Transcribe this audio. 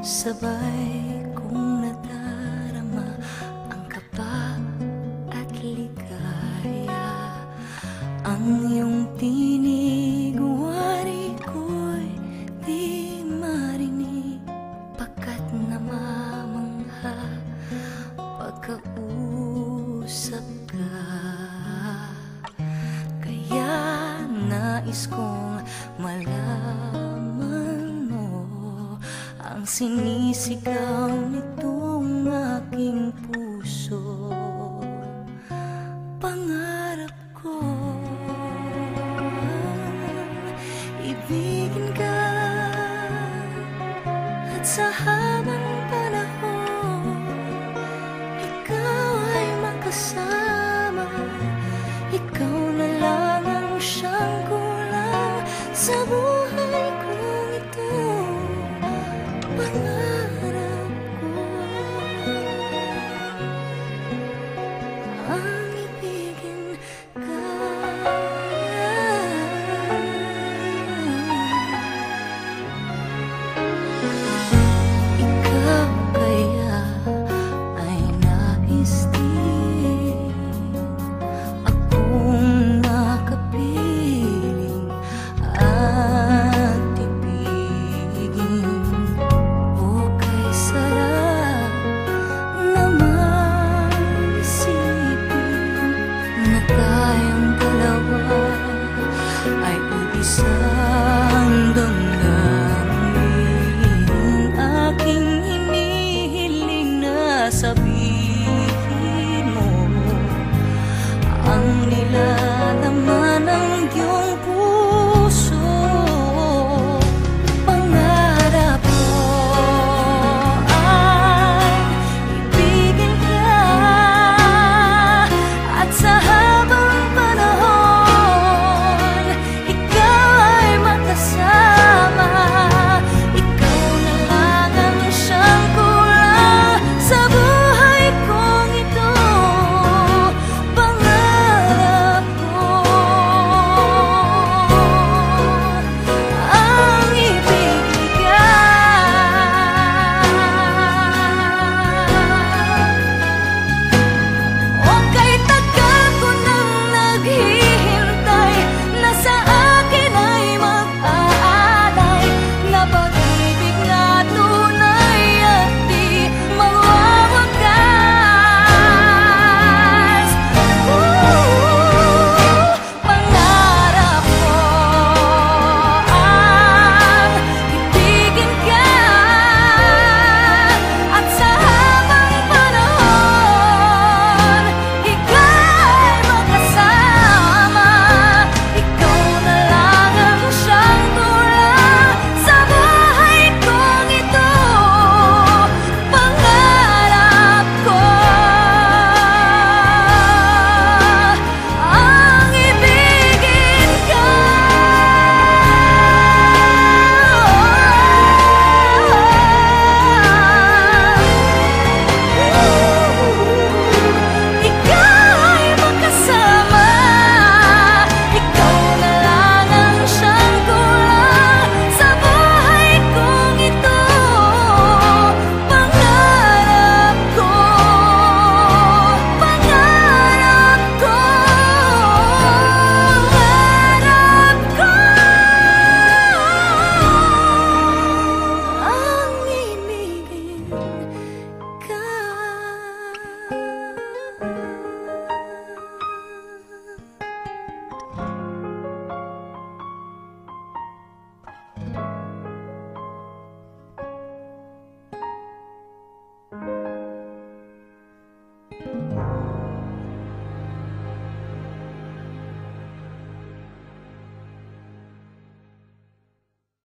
Sabay kong nadarama ang kaba at ligaya. Ang iyong tinig, wari ko'y di marinig. Pagkat namamangha pagkausap Ang sinisigaw nitong aking puso. Pangarap ko Ibigin ka At sa